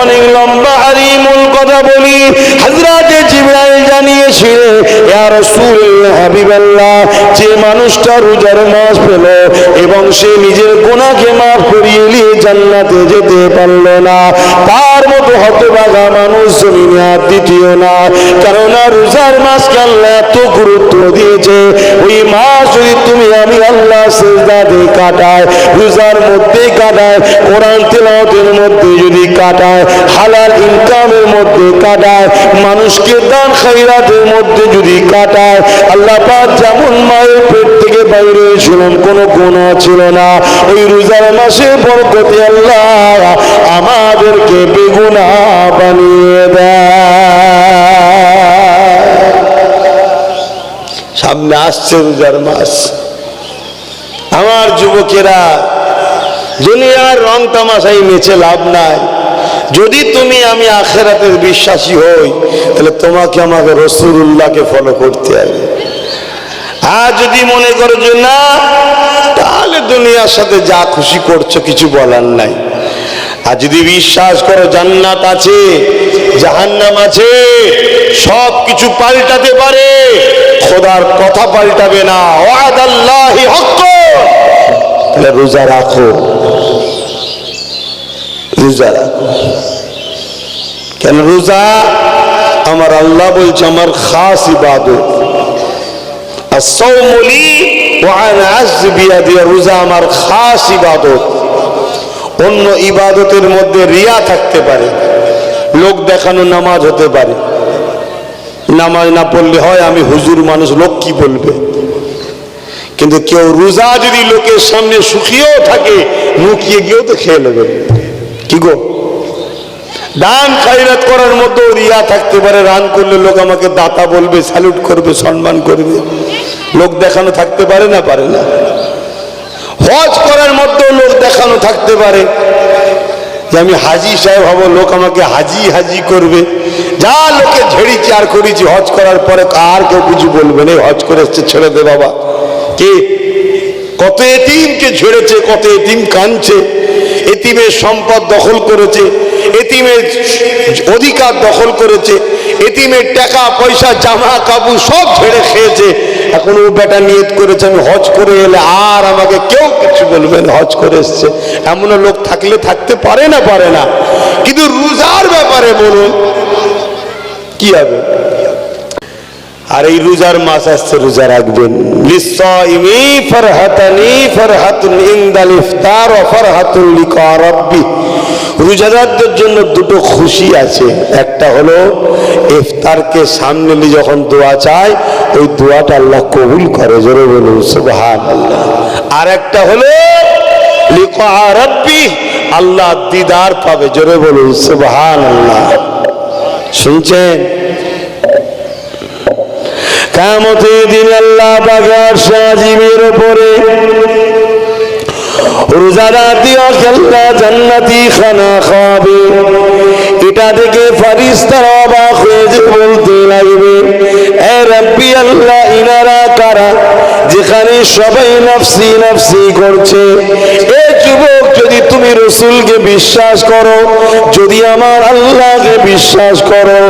অনেক লম্বা হারিমুল কথা বলি। হাবিবাল্লাহ, যে মানুষটা রোজার মাস পেল এবং সে নিজের গুনাহকে মাফ করিয়ে নিয়ে জান্নাতে যেতে পারল না, তার মতো হতভাগা মানুষ জমিনে আর দ্বিতীয় না। কেননা রোজার আল্লাহ এত গুরুত্ব দিয়েছে, ওই মাস যদি তুমি আমি আল্লাহ সেজদা দিয়ে কাটায় রোজার মধ্যে কাটায় কোরআন তেলাওয়াতের মধ্যে যদি কাটায় হালাল ইনকামের মধ্যে কাটায় মানুষকে দান খাইরাতের মধ্যে যদি কাটায়, আল্লাহ পাক যেমন মায়ের পেট থেকে বাইরে ছিলেন কোনো গুণা ছিল না। ওই রোজার মাসে বরকতে আল্লাহ আমাদেরকে বেগুনা বানিয়ে দেয়। সামনে আসছে রোজার মাস। আমার যুবকেরা, দুনিয়ার রং তামাশাই মেছে লাভ নাই। যদি তুমি আমি আখেরাতের বিশ্বাসী হই, তাহলে তোমাকে আমাকে রসুল্লাহকে ফলো করতে হবে। আর যদি মনে করো যে না, তাহলে দুনিয়ার সাথে যা খুশি করছ কিছু বলার নাই। আর যদি বিশ্বাস করো জান্নাত আছে, জাহান্নাম আছে সব কিছু পাল্টাতে পারে, খোদার কথা পাল্টাবে না। আল্লাহি রোজা রাখো। রোজা। রাখো কেন রোজা? আমার আল্লাহ বলছে, আমার খাস ইবাদত। রোজা আমার খাস ইবাদত। অন্য ইবাদতের মধ্যে রিয়া থাকতে পারে, লোক দেখানো নামাজ হতে পারে। নামাজ না পড়লে হয়, আমি হুজুর মানুষ, লোক কি বলবে? কিন্তু কেউ রোজা যদি লোকের সামনে সুখিয়েও থাকে লুকিয়ে গিয়েও তো খেয়ে নেবে। কি গো? দান খাইরাত করার মতো রিয়া থাকতে পারে, রান করলে লোক আমাকে দাতা বলবে স্যালুট করবে, সম্মান করবে। লোক দেখানো থাকতে পারে না পারে না। হজ করার মধ্যেও লোক দেখানো থাকতে পারে। যে আমি হাজি সাহেব হব, লোক আমাকে হাজি হাজি করবে। যা লোকে ঝেড়িছি আর করেছি, হজ করার পরে আর কেউ কিছু বলবে না হজ করে এসছে, ছেড়ে দে বাবা। কে? কত এতিমকে ঝেড়েছে, কত এতিম কাঁদছে। এতিমের সম্পদ দখল করেছে, এতিমের অধিকার দখল করেছে, এতিমের টাকা, পয়সা, জামা, কাপড় সব ঝেড়ে খেয়েছে। এখন ও বেটা নিয়ত করেছে, আমি হজ করে এলে আর আমাকে কেউ কিছু বলবে না, হজ করে এসছে। এমনও লোক থাকলে থাকতে পারে না পারে না। কিন্তু রোজার ব্যাপারে বলুন, কি হবে? আর এই রোজার মাস আসছে, রোজা রাখবেন। রোজাদারদের জন্য দুটো খুশি আছে। একটা হলো, ইফতারকে সামনে নিয়ে যখন দোয়া চায়, ওই দোয়াটা আল্লাহ কবুল করে, জোরে বলুন, সুবহানাল্লাহ। আর একটা হলো, লিকা আল্লাহ দিদার পাবে, জোরে বলুন, সুবহানাল্লাহ। শুনছেন? কামতের দিন আল্লাহ পাকার সাজিমের উপরে রোজাদার দিয়ে আল্লাহ জান্নাতি খানা খাওয়াবে। এটা দেখে ফারিস্তারা অবাক হয়ে যে বলতে লাগবে এ রাব্বি আল্লাহ, ইনারা কারা যেখানে সবাই নফসি নফসি করছে? এ যুবক, যদি তুমি রসুলকে বিশ্বাস করো, যদি আমার আল্লাহকে বিশ্বাস করো,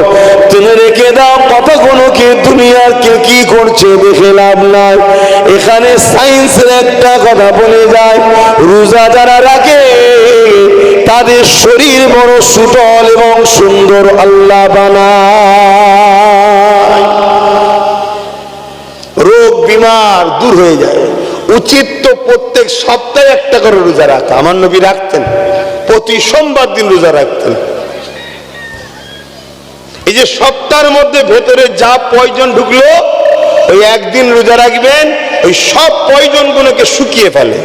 তুমি রেখে দাও কতগুলো কে দুনিয়ার কে কি করছে দেখে লাভ নাই। এখানে সায়েন্সের একটা কথা বলে যায়, রোজা যারা রাখে, তাদের শরীর বড় সুটল এবং সুন্দর আল্লাহ বানায়। রোগ, বিমার দূর হয়ে যায়। উচিত তো প্রত্যেক সপ্তাহে একটা করে রোজা রাখা। আমার নবী রাখতেন, প্রতি সোমবার দিন রোজা রাখতেন। এই যে সপ্তাহের মধ্যে ভেতরে যা পয়জন ঢুকলো, ওই একদিন রোজা রাখবেন, ওই সব পয়জন গুলোকে শুকিয়ে ফেলে,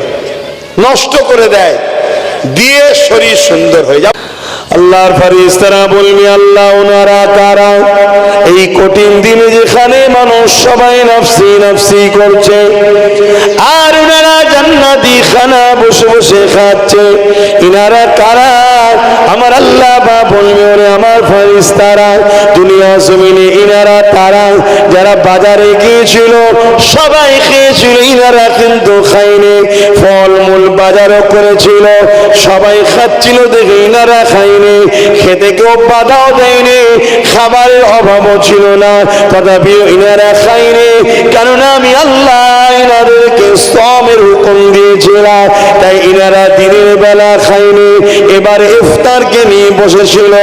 নষ্ট করে দেয়, দিয়ে শরীর সুন্দর হয়ে যায় আল্লাহর ফারিস্তারা বলবি, আল্লাহ ওনারা কারা? এই কঠিন দিনে যেখানে মানুষ সবাই নফসি নফসি করছে, আর ওনারা জান্নাতি খানা বসে বসে খাচ্ছে। ইনারা কারা? আমার আল্লাহ বা বলবে, ওরে আমার ফরিস্তারা, দুনিয়া জমিনে ইনারা তারা, যারা বাজারে গিয়েছিল, সবাই খেয়েছিল, ইনারা কিন্তু খায়নি। ফলমূল বাজারও করেছিল, সবাই খাচ্ছিল দেখে ইনারা খায়নি খেতে কেউ বাধাও দেয়নি খাবারের অভাবও ছিল না তথাপি ইনারা খায়নি। কেননা আমি আল্লাহ ইনাদেরকে শ্রমের হুকুম দিয়েছিলাম, তাই ইনারা দিনের বেলা খায়নি। এবার ইফতারকে নিয়ে বসেছিল,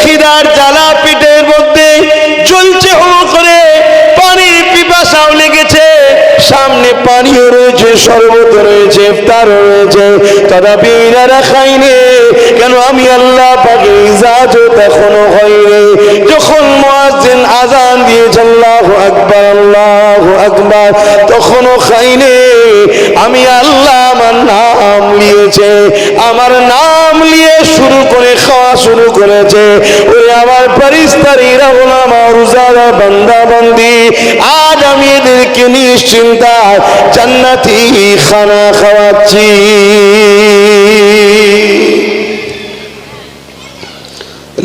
খিদার জ্বালা পিঠের মধ্যে চলছে হো করে, পানির পিপাসাও লেগেছে, সামনে পানিও রয়েছে শরবত রয়েছে ইফতার রয়েছে, তথাপি ইনারা খাইনি কেন আমি আল্লাহ পাকে ইজাজত এখনও হয়নি? যখন মুয়াজ্জিন আজান দিয়েছে, আল্লাহু আকবার আল্লাহু আকবার তখনও খাইনি আমি আল্লাহ আমার নাম নিয়েছে, আমার নাম নিয়ে শুরু করে, খাওয়া শুরু করেছে। ওই আমার পরিস্তারীরা হলো আমার রোজারা বান্দি আজ আমি এদেরকে নিশ্চিন্তা জান্নাতি খানা খাওয়াচ্ছি।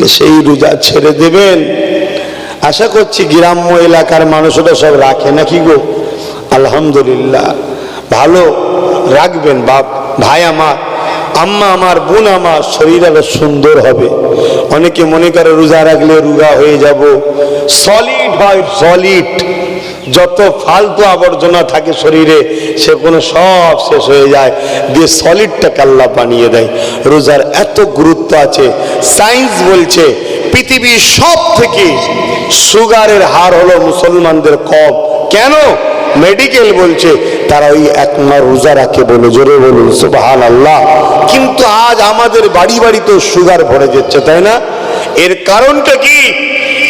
বলে সেই রোজা ছেড়ে দেবেন। আশা করছি গ্রাম্য এলাকার মানুষরা সব রাখে নাকি গো? আলহামদুলিল্লাহ। ভালো রাখবেন বাপ, ভাই আমার। আম্মা আমার, বোন আমার, শরীর আরও সুন্দর হবে। অনেকে মনে করে রোজা রাখলে রোগা হয়ে যাব। সলিড হয় সলিড যত ফালতু আবর্জনা থাকে শরীরে, সে কোনো সব শেষ হয়ে যায়। দিয়ে সলিডটা কাল্লা বানিয়ে দেয়। রোজার এত গুরুত্ব আছে। সায়েন্স বলছে, পৃথিবীর সব থেকে সুগারের হার হলো মুসলমানদের কম। কেন? মেডিকেল বলছে, তারা ওই এক মা রোজা রাখে বলে, জোরে বলুন সুবাহান আল্লাহ কিন্তু আজ আমাদের বাড়ি বাড়ি তো সুগার ভরে যাচ্ছে, তাই না? এর কারণটা কি?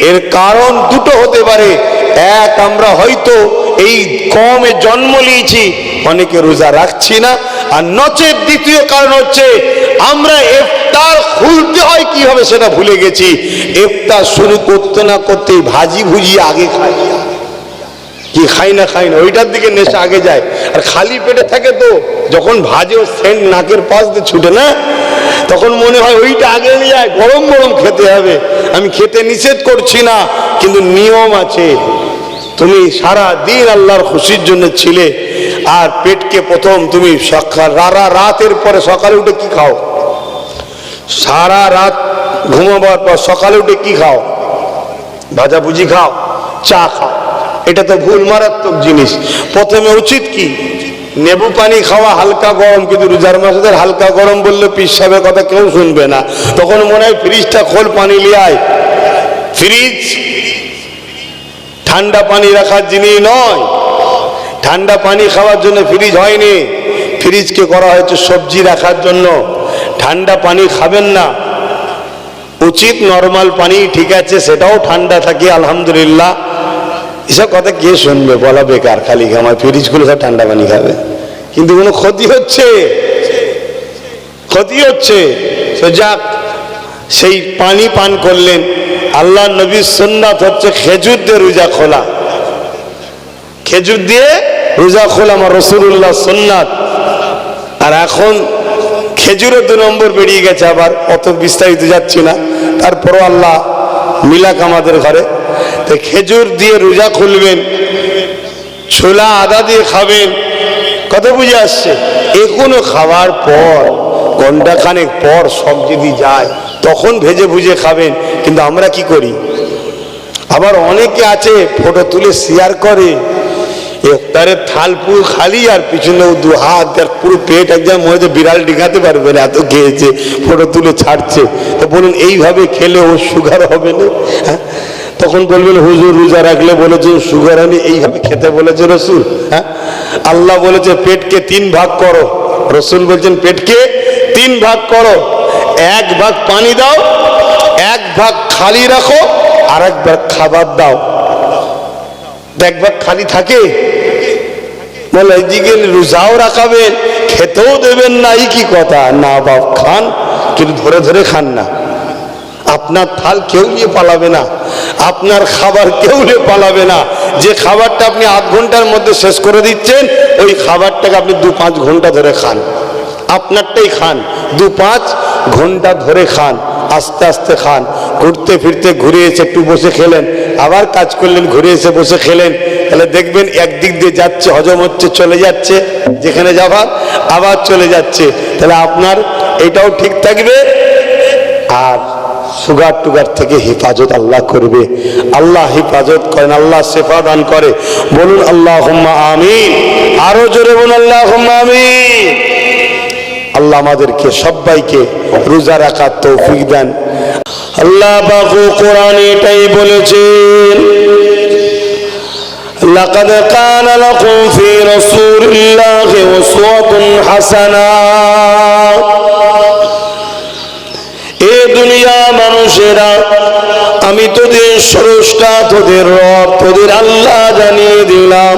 এর কারণ দুটো হতে পারে। এক আমরা হয়তো এই কমে জন্ম নিয়েছি, অনেকে রোজা রাখছি না। আর নচের দ্বিতীয় কারণ হচ্ছে, আমরা ইফতার খুলতে হয় কীভাবে সেটা ভুলে গেছি। ইফতার শুরু করতে না করতে ভাজি ভুজি আগে খাই। কি খাই না খাই না, ওইটার দিকে নেশা আগে যায়। আর খালি পেটে থাকে তো, যখন ভাজে ও সেন্ট নাকের পাশ দিয়ে ছুটে না, তখন মনে হয় ওইটা আগে নিয়ে যায় গরম গরম খেতে হবে। আমি খেতে নিষেধ করছি না, কিন্তু নিয়ম আছে। তুমি সারা দিন আল্লাহর খুশির জন্য ছিলে, আর পেটকে প্রথম তুমি সকাল রারা রাতের পরে সকালে উঠে কি খাও? সারা রাত ঘুমাবার পর সকালে উঠে কি খাও? ভাজা ভুজি খাও, চা খাও। এটা তো ভুল, মারাত্মক জিনিস। প্রথমে উচিত কি? নেবু পানি খাওয়া হালকা গরম, কিন্তু রোজার মাসেদের হালকা গরম বললে পিসাবের কথা কেউ শুনবে না। তখন মনে হয় ফ্রিজটা খোল, পানি লিয়ে আয়। ফ্রিজ? ঠান্ডা পানি রাখার জিনিস নয়। ঠান্ডা পানি খাওয়ার জন্য ফ্রিজ হয়নি। ফ্রিজকে করা হয়েছে সবজি রাখার জন্য। ঠান্ডা পানি খাবেন না। উচিত নর্মাল পানি, ঠিক আছে, সেটাও ঠান্ডা থাকে, আলহামদুলিল্লাহ। এসব কথা কে শুনবে? বলা বেকার, খালি আমার ফ্রিজগুলো সব ঠান্ডা পানি খাবে। কিন্তু কোনো ক্ষতি হচ্ছে? ক্ষতি হচ্ছে? যাক, সেই পানি পান করলেন। আল্লাহ নবীর সন্ন্যাত হচ্ছে খেজুর দিয়ে রোজা খোলা। খেজুর দিয়ে রোজা খোলা আমার রসুল্লাহ সন্ন্যাত আর এখন খেজুরের দু নম্বর বেরিয়ে গেছে আবার, অত বিস্তারিত যাচ্ছি না। তারপরও আল্লাহ মিলাক আমাদের ঘরে। তো খেজুর দিয়ে রোজা খুলবেন, ছোলা, আদা দিয়ে খাবেন, কত বুঝে আসছে? এখনও খাওয়ার পর ঘণ্টা খানেক পর সব যদি যায়, তখন ভেজে ভুজে খাবেন। কিন্তু আমরা কি করি? আবার অনেকে আছে ফটো তুলে শেয়ার করে ইফতারের থাল পুরো খালি আর পিছনে দু হাত, আর পুরো পেট একদম মনে হচ্ছে বিড়াল ডিঘাতে পারবে না, এত খেয়েছে ফটো তুলে ছাড়ছে। তো বলুন, এইভাবে খেলে ও সুগার হবে না? হ্যাঁ? তখন বলবেন, হুজুর রোজা রাখলে বলেছে সুগার আমি এইভাবে খেতে বলেছে রসুল। হ্যাঁ? আল্লাহ বলেছে, পেটকে তিন ভাগ করো। রসুল বলছেন, পেটকে তিন ভাগ করো। এক ভাগ পানি দাও ভাগ খালি রাখো আর একবার খাবার দাও। এক ভাগ খালি থাকে? বলে এইদিকে রোজাও রাখাবেন, খেতেও দেবেন না। এই কি কথা? না বাপ, খান, কিন্তু ধরে ধরে খান না। আপনার থাল কেউ নিয়ে পালাবে না। আপনার খাবার কেউ নিয়ে পালাবে না। যে খাবারটা আপনি আধ ঘণ্টার মধ্যে শেষ করে দিচ্ছেন, ওই খাবারটাকে আপনি দু পাঁচ ঘণ্টা ধরে খান। আপনারটাই খান। দু পাঁচ ঘণ্টা ধরে খান। আস্তে আস্তে খান। ঘুরতে ফিরতে ঘুরে এসে একটু বসে খেলেন। আবার কাজ করলেন, ঘুরে এসে বসে খেলেন। তাহলে দেখবেন একদিক দিয়ে যাচ্ছে, হজম হচ্ছে, চলে যাচ্ছে। যেখানে যাবার, আবার চলে যাচ্ছে। তাহলে আপনার এটাও ঠিক থাকবে। আর সুগার টুগার থেকে হেফাজত আল্লাহ করবে। আল্লাহ হেফাজত করেন, আল্লাহ সেফা দান করে। বলুন আল্লাহ আমিন। আরও জোরে বলুন আল্লাহ আমিন। আল্লাহ আমাদেরকে সবাইকে রোজা রাখার তৌফিক দেন আল্লাহ বাবু কোরআন এটাই বলেছেন لقد كان لكم في رسول الله أسوة حسنة এ দুনিয়া মানুষেরা আমি তোদের স্রষ্টা, তোদের রব, তোদের আল্লাহ জানিয়ে দিলাম।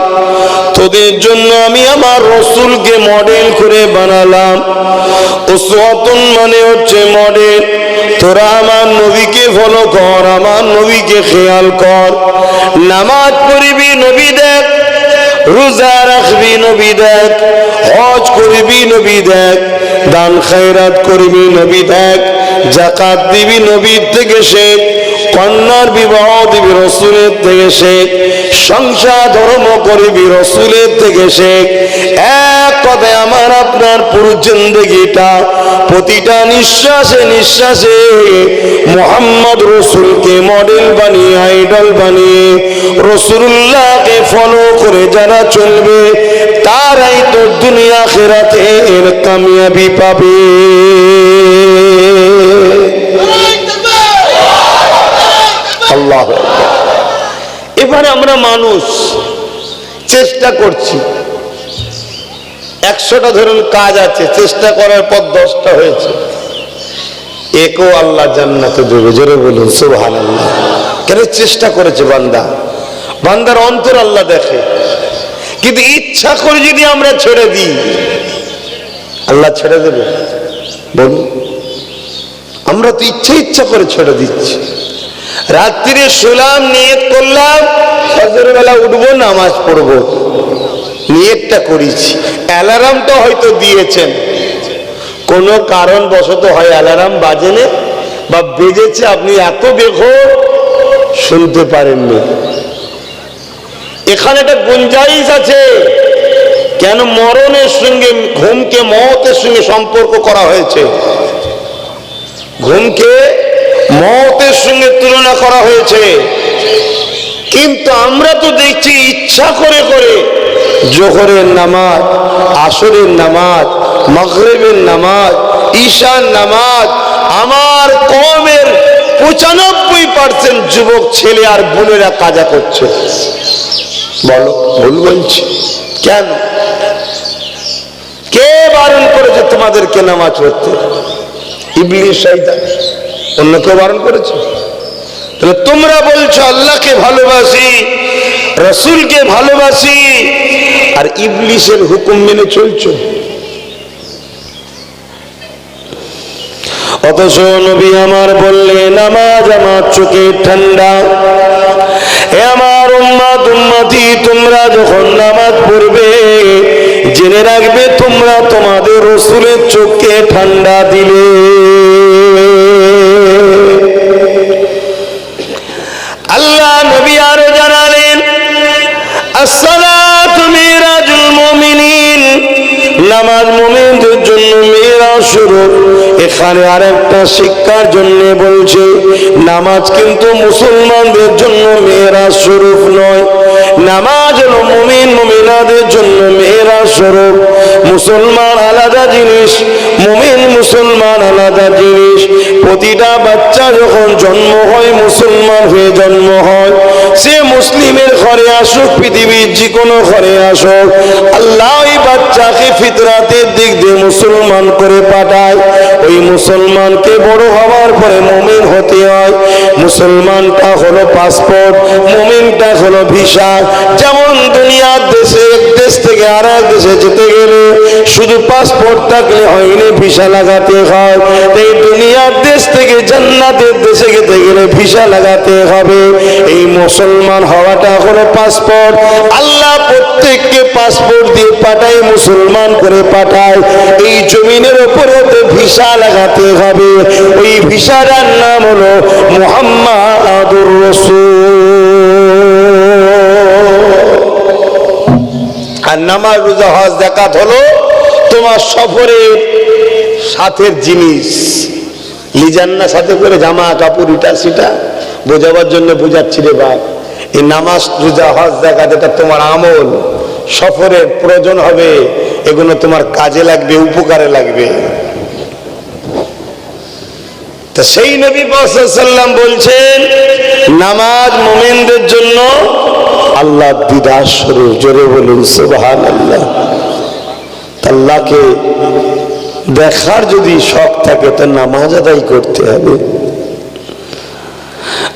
তোদের জন্য আমি আমার রসুলকে মডেল করে বানালাম। ওসওয়াতুন মানে হচ্ছে মডেল তোরা আমার নবীকে ফলো কর, আমার নবীকে খেয়াল কর। নামাজ পড়িবি, নবী দেখ। রোজা রাখবি, নবী দেখ। হজ করবি, নবী দেখ। দান খায়রাত করবি, নবী দেখ। জাকাত দিবি, নবীর থেকে শেখ। কন্যার বিবাহ দিবি রসুলের থেকে শেখ, সংসার ধর্ম করিবি রসুলের থেকে শেখ। এক কথায় আমার আপনার পুরুষ জিন্দগিটা প্রতিটা নিঃশ্বাসে নিঃশ্বাসে মোহাম্মদ রসুলকে মডেল বানিয়ে আইডল বানিয়ে রসুল্লাহকে ফলো করে যারা চলবে, তারাই তো দুনিয়া খেরাতে এর কামিয়াবি পাবে। আল্লাহ। এবারে আমরা মানুষ চেষ্টা করছি। একশোটা ধরুন কাজ আছে, চেষ্টা করার পর দশটা হয়েছে। একও আল্লাহ জান্নাতে দেবে, জোরে বলুন সুবহান আল্লাহ কেন চেষ্টা করেছে বান্দা? বান্দার অন্তর আল্লাহ দেখে। কিন্তু ইচ্ছা করে যদি আমরা ছেড়ে দিই, আল্লাহ ছেড়ে দেবে? বলুন। আমরা তো ইচ্ছা ইচ্ছা করে ছেড়ে দিচ্ছি। রাত্রিরে শুলাম নিয়ত করলাম বেলা উঠবো, নামাজ পড়ব। নিয়তটা করেছি। অ্যালার্মটা হয়তো দিয়েছেন। কোনো কারণ বশত হয় অ্যালার্ম বাজেনে বা বেজেছে, আপনি এত বেঘোর শুনতে পারেননি। এখানে একটা গুঞ্জাইশ আছে। কেন মরণের সঙ্গে, ঘুমকে মতের সঙ্গে সম্পর্ক করা হয়েছে? ঘুমকে মতের সঙ্গে তুলনা করা হয়েছে। কিন্তু আমরা তো দেখছি ইচ্ছা করে করে জোহরের নামাজ, আসরের নামাজ, মগরেবের নামাজ ঈশান নামাজ, আমার কমের পঁচানব্বই পার্সেন্ট যুবক, ছেলে আর বোনেরা কাজা করছে। বলো, ভুল বলছি। কেন? কে বারণ করেছে তোমাদেরকে নামাজ পড়তে? ইবলিশ শয়তান। অন্য কেউ বারণ করেছে? তাহলে তোমরা বলছো, আল্লাহকে ভালোবাসি, রসুলকে ভালোবাসি, আর ইবলিশের হুকুম মেনে চলছো। অথচ নবী আমার বললে নামাজ আমার চোখে ঠান্ডা। এ আমার উম্মাত, উম্মাতি, তোমরা যখন নামাজ পড়বে, জেনে রাখবে তোমরা তোমাদের রসুলের চোখকে ঠান্ডা দিলে। শুরু। এখানে আরেকটা শিক্ষার জন্য বলছে, নামাজ কিন্তু মুসলমানদের জন্য মেয়েরা স্বরূপ নয়। নামাজ হলো মুমিন, মুমিনাদের জন্য মেয়েরা স্বরূপ। মুসলমান আলাদা জিনিস, মুমিন মুসলমান আলাদা জিনিস। প্রতিটা বাচ্চা যখন জন্ম হয়, মুসলমান হয়ে জন্ম হয়, সে মুসলিমের ঘরে আসুক, পৃথিবীর যে কোনো ঘরে আসুক, আল্লাহ ওই বাচ্চাকে ফিতরাতের দিক দিয়ে মুসলমান করে পাঠায়। ওই মুসলমানকে বড় হওয়ার পরে মুমিন হতে হয়। মুসলমানটা হলো পাসপোর্ট মুমিনটা হলো ভিসা যেমন দুনিয়ার দেশে, এক দেশ থেকে আর এক দেশে যেতে গেলে শুধু পাসপোর্ট থাকলে হয়নি ভিসা লাগাতে হয়। এই দুনিয়ার দেশ থেকে জান্নাতের দেশে যেতে গেলে ভিসা লাগাতে হবে। এই মুসলমান হওয়াটা হলো পাসপোর্ট আল্লাহ প্রত্যেককে পাসপোর্ট দিয়ে পাঠায়, মুসলমান করে পাঠায়। এই জমিনের উপরে তো ভিসা লাগাতে হবে। ওই ভিসাটার নাম হলো মুহাম্মাদুর রসুল। আর নামাজ, রোজা, হজ জাকাত হলো তোমার সফরের সাথের জিনিস। লিজান্না সাথে করে জামা, কাপড়, ইটা, সেটা বোঝাবার জন্য বোঝাচ্ছি রে বাপ। এই নামাজ, রোজা, হজ জাকাত এটা তোমার আমল। সফরের প্রয়োজন হবে, এগুলো তোমার কাজে লাগবে, উপকারে লাগবে। তা সেই নবী সাল্লাম বলছেন, নামাজ মোমেনদের জন্য আল্লাহ দিদার স্বরূপ জোরে বলুন সুবহান আল্লাহ আল্লাহকে দেখার যদি শখ থাকে তো নামাজ আদায় করতে হবে।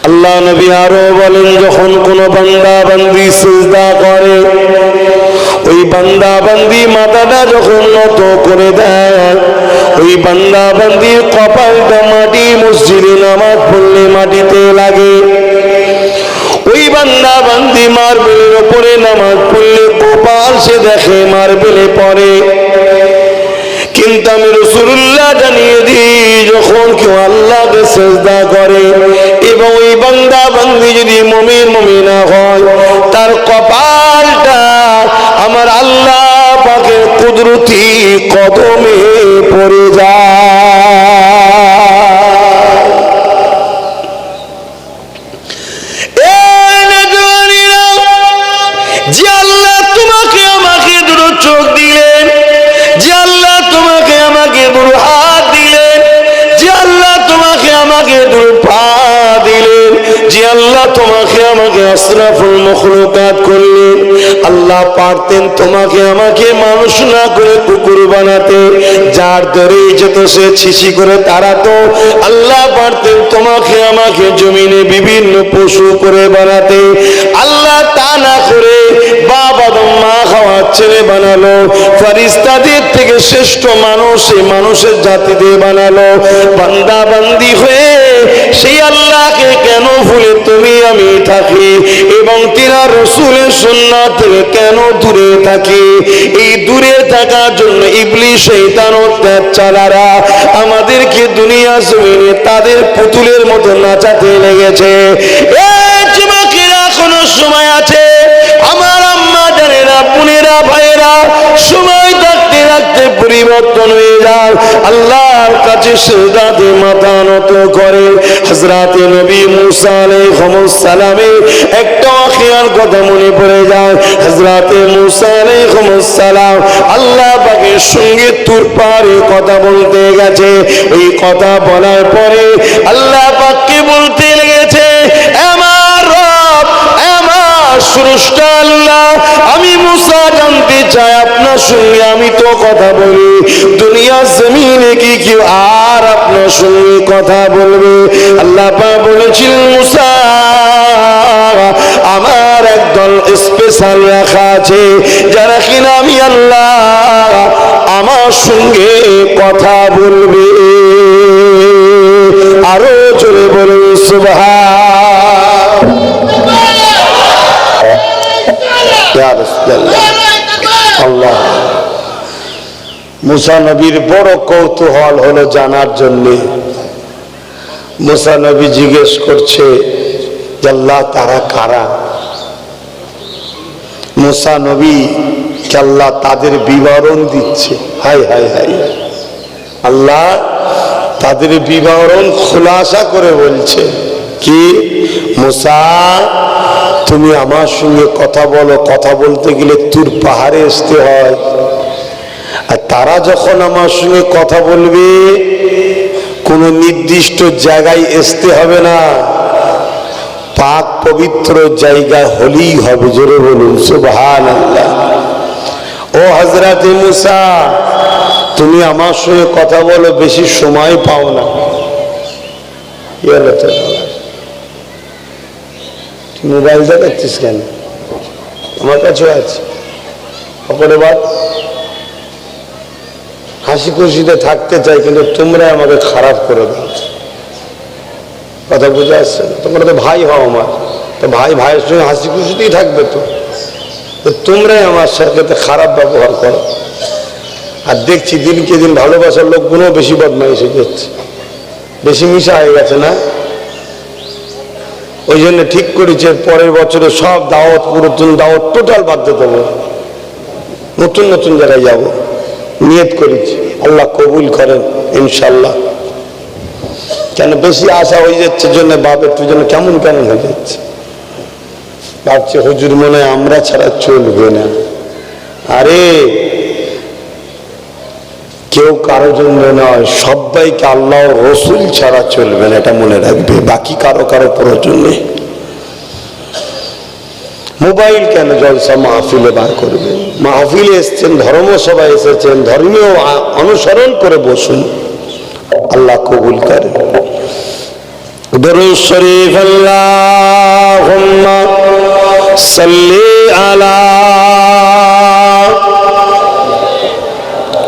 আল্লাহ নবী আরও বলেন, যখন কোন বান্দা বান্দি সিজদা করে, ওই বান্দা বান্দি মাথাটা যখন নত করে দেয়, ওই বান্দা বান্দির কপালটা মাটি মসজিদে নামাজ পড়লে মাটিতে লাগে। ওই বান্দা বান্দি মার্বেলের ওপরে নামাজ পড়লে কপাল সে দেখে মার্বেলে পড়ে। কিন্তু আমি রসুল্লাহ জানিয়ে দিই, যখন কেউ আল্লাহকে সেজদা করে এবং ওই বান্দা বান্দি যদি মমিন মমিনা হয়, তার কপালটা আমার আল্লাহ পাকে কুদরতি কদমে পড়ে যায়। আল্লাহ তোমাকে আমাকে আশরাফুল মখলুকাত করলেন আল্লাহ পারতেন তোমাকে আমাকে মানুষ না করে কুকুর বানাতে। যার ধরে যেত সে ছিছি করে তাড়াতো, আল্লাহ পারতেন তোমাকে আমাকে জমিনে বিভিন্ন পশু করে বানাতে। আল্লাহ তা না ছেলে বানালো, ফারিস্তাদের থেকে শ্রেষ্ঠ মানুষ এই মানুষের জাতিতে বানালো। বান্দা বান্দি হয়ে সেই আল্লাহকে কেন ভুলে তুমি আমি থাকি? এবং তিনা রসুলের সুন্নাত থেকে কেন দূরে থাকি? এই দূরে থাকার জন্য ইবলি শৈতান চালারা আমাদেরকে দুনিয়া জমিনে তাদের পুতুলের মতো নাচাতে লেগেছে। এ পরিবর্তন হয়ে যায়। আল্লাহর কাছে মাথা নত করে। নবী মুসা আলাইহিস একটা খেয়াল কথা মনে পড়ে যায়। মুসা আলাইহিস সালাম আল্লাহ পাকের সঙ্গে তুর পারে কথা বলতে গেছে। ওই কথা বলার পরে আল্লাহ পাককে বলতে লেগেছে? আমার রব, আমার আল্লাহ চাই আপনার সঙ্গে আমি তো কথা বলি। দুনিয়া জমিনে কি কেউ আর আপনার সঙ্গে কথা বলবে? আল্লাহ পা বলেছিলেন মুসা আমার একদল স্পেশাল রাখা আছে যারা কিনা আমি আল্লাহ আমার সঙ্গে কথা বলবে। আরও চলে বলুন সুবহা আল্লাহ মুসা নবীর বড় কৌতূহল হলো জানার জন্যে। মুসা নবী জিজ্ঞেস করছে আল্লাহ তারা কারা? মুসা নবী আল্লাহ তাদের বিবরণ দিচ্ছে। হাই হাই হাই আল্লাহ তাদের বিবরণ খোলাসা করে বলছে, কি? মুসা তুমি আমার সঙ্গে কথা বলো। কথা বলতে গেলে তুর পাহাড়ে আসতে হয়। আর তারা যখন আমার সঙ্গে কথা বলবে, কোনো নির্দিষ্ট জায়গায় আসতে হবে না। পাক পবিত্র জায়গায় হলেই হবে, জোরে বলুন সুবহান আল্লাহ ও হজরতে মুসা, তুমি আমার সঙ্গে কথা বলো, বেশি সময় পাও না। কি হলো? তুই মোবাইল দেখাচ্ছিস কেন? আমার কাছেও আছে। হাসি খুশিতে থাকতে চাই, কিন্তু তোমরা আমাকে খারাপ করে দাও। কথা বুঝে আসছে তোমরা তো ভাই হও আমার। তো ভাই, ভাইয়ের সঙ্গে হাসি খুশিতেই থাকবে তো। তো তোমরাই আমার সাথে খারাপ ব্যবহার করো। আর দেখছি দিনকে দিন ভালোবাসার লোকগুলো বেশি বদমাইশ যাচ্ছে বেশি মিশা হয়ে গেছে না? ওই জন্য ঠিক করেছে, পরের বছরে সব দাওয়াত, পুরাতন দাওয়াত টোটাল বাদ দিয়ে দেবো নতুন নতুন জায়গায় যাব। নিয়ত করেছি। আল্লাহ কবুল করেন ইনশাল্লাহ কেন বেশি আশা হয়ে যাচ্ছে জন্য বাপ একটু জন্য কেমন কেমন হয়ে যাচ্ছে। ভাবছে, হুজুর মনে আমরা ছাড়া চলবে না। আরে কেউ কারও জন্য নয়, সবাইকে আল্লাহ রসুল ছাড়া চলবে না, এটা মনে রাখবে। বাকি কারও কারও প্রয়োজন নেই। মোবাইল কেন জলসা মাহফিলে বার করবে? মাহফিলে এসছেন ধর্ম সভায় এসেছেন, ধর্মীয় অনুসরণ করে বসুন। আল্লাহ কবুল করে সাল্লি আলা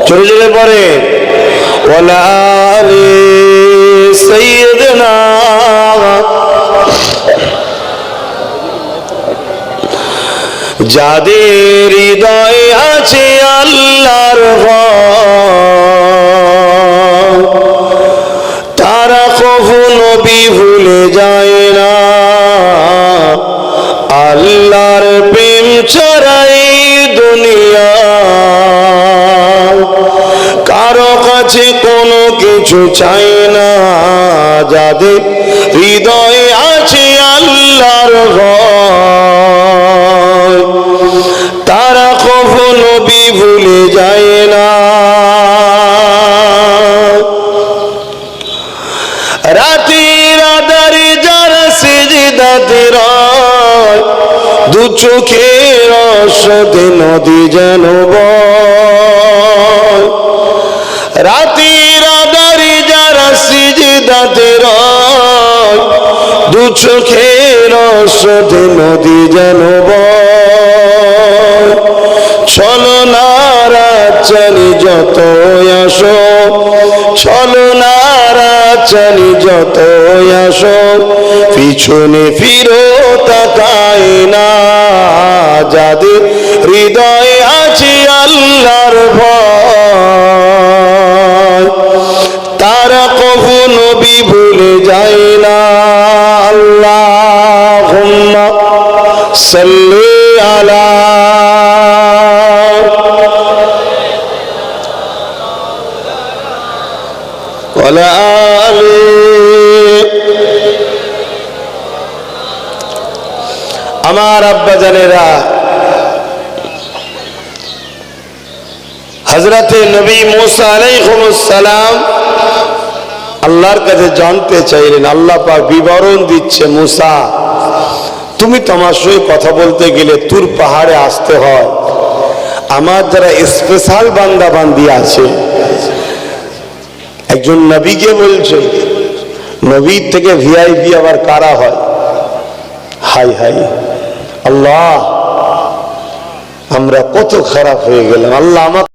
চলে যেতে পারে। যাদের হৃদয় আছে আল্লাহর তারা কখনো ভুলে যায় না। কাছে কোনো কিছু চাই না, যাদের হৃদয়ে আছে আল্লাহর তারা কখনো বি ভুলে যায় না। রাতের আধারে যারা সেজদাতে রয় দু চোখের অসতে নদী যেন বয়। দু চোখের অসতে নদী যেন বয়। চলো না যত আসো চলো না রাচানি যত আসো, পিছনে ফিরো তাকায় না। যাদের হৃদয়ে আছে আল্লাহর ভয় সাল্লি আলা وعلى آله আমার আব্বা জানেরা হজরতে নবী মুসা আলাইহিসসালাম আল্লাহর কাছে জানতে চাইলেন আল্লাহ পাক বিবরণ দিচ্ছে মুসা তুমি তোমার সঙ্গে কথা বলতে গেলে তুর পাহাড়ে আসতে হয়। আমার যারা স্পেশাল বান্দা বান্দি আছে। একজন নবীকে বলছে, নবীর থেকে ভিআইপি আবার কারা হয়? High high. আল্লাহ, আমরা কত খারাপ হয়ে গেলাম। আল্লাহ আমার